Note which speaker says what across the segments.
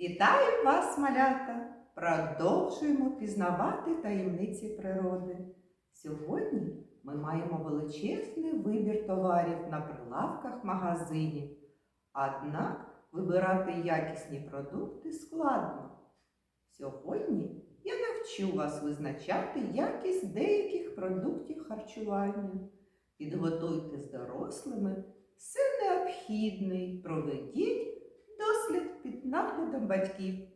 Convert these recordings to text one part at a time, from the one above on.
Speaker 1: Вітаю вас, малята! Продовжуємо пізнавати таємниці природи. Сьогодні ми маємо величезний вибір товарів на прилавках магазинів. Однак вибирати якісні продукти складно. Сьогодні я навчу вас визначати якість деяких продуктів харчування. Підготуйте з дорослими все необхідне проведіть під наглядом батьків.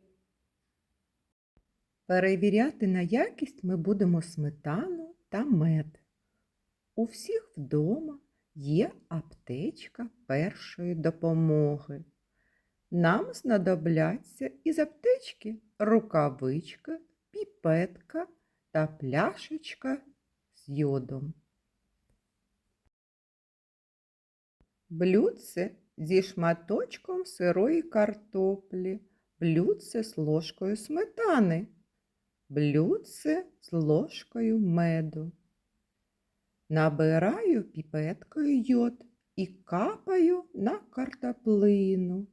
Speaker 2: Перевіряти на якість ми будемо сметану та мед. У всіх вдома є аптечка першої допомоги. Нам знадобляться із аптечки рукавичка, піпетка та пляшечка з йодом. Блюдце зі шматочком сирої картоплі, блюдце з ложкою сметани, блюдце з ложкою меду. Набираю піпеткою йод і капаю на картоплину.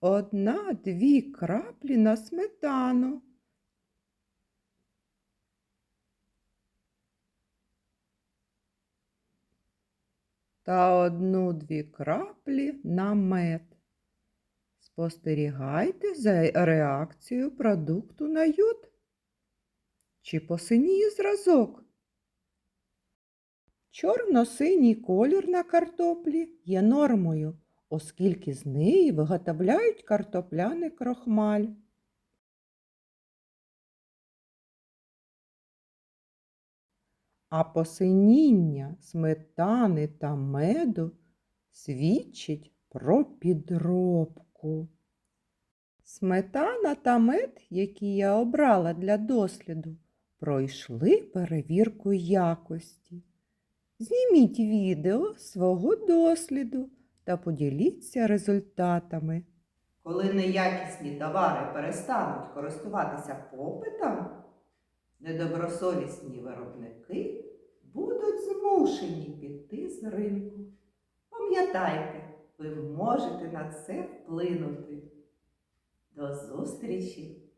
Speaker 2: Одна-дві краплі на сметану. Та одну-дві краплі на мед. Спостерігайте за реакцією продукту на йод. Чи посиніє зразок? Чорно-синій колір на картоплі є нормою, оскільки з неї виготовляють картопляний крохмаль. А посиніння сметани та меду свідчить про підробку. Сметана та мед, які я обрала для досліду, пройшли перевірку якості. Зніміть відео свого досліду та поділіться результатами.
Speaker 1: Коли неякісні товари перестануть користуватися попитом, недобросовісні виробники змушені піти з ринку. Пам'ятайте, ви можете на це вплинути. До зустрічі!